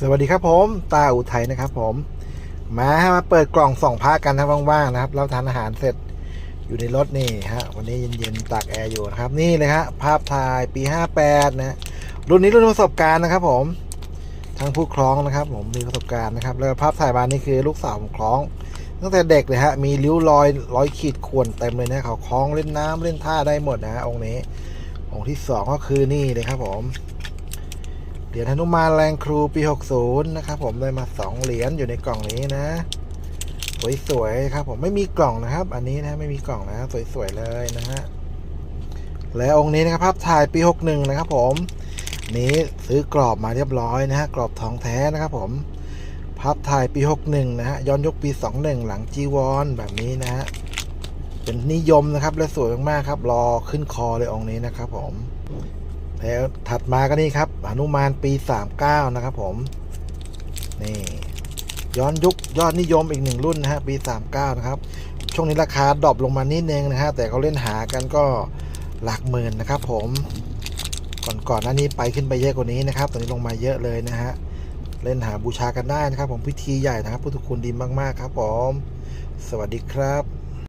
สวัสดีครับผมตาอุทัยนะครับ ผม มามาเปิดกล่องส่องพระกันนะว่างๆนะครับเราทานอาหารเสร็จอยู่ในรถนี่ฮะวันนี้เย็นๆตากแอร์อยู่นะครับ นี่เลยฮะภาพถ่ายปี 58 นะรุ่นนี้รุ่นประสบการณ์นะครับ ผมทั้งผู้คล้องนะครับ ผมมีประสบการณ์นะครับ แล้วภาพถ่ายมานี่คือลูกสาวผมคล้อง ตั้งแต่เด็กเลยฮะมีริ้วรอยร้อยขีดข่วนเต็มเลยนะเขาคล้องเล่นน้ำเล่นท่าได้หมดนะฮะองค์นี้องค์ที่สองก็คือนี่เลยครับ ผม เหรียญหนุมานแรงครูปี 60 นะครับผมได้มา 2 เหรียญอยู่ในกล่องนี้นะ สวยๆครับผมไม่มีกล่องนะครับ อันนี้นะไม่มีกล่องนะสวยๆเลยนะฮะและองค์นี้นะครับภาพถ่ายปี 61 นะครับผมนี้ซื้อกรอบมาเรียบร้อยนะฮะกรอบทองแท้นะครับผมภาพถ่ายปี 61 นะฮะย้อนยุคปี 21 หลังจีวรแบบนี้นะฮะเป็นนิยมนะครับและสวยมากๆครับรอขึ้นคอเลยองค์นี้นะครับผม แล้วถัดมาก็นี่ครับหนุมานปี 39 นะครับผมนี่ย้อนยุคยอดนิยมอีกหนึ่งรุ่นนะฮะปี 39 นะครับ ช่วงนี้ราคาดรอปลงมานิดนึงนะฮะแต่เขาเล่นหากันก็หลักหมื่นนะครับผมก่อนก่อนหน้านี้ไปขึ้นไปเยอะกว่านี้นะครับ ตอนนี้ลงมาเยอะเลยนะฮะเล่นหาบูชากันได้นะครับ ผมพิธีใหญ่นะครับพุทธคุณดีมากๆครับผม สวัสดีครับ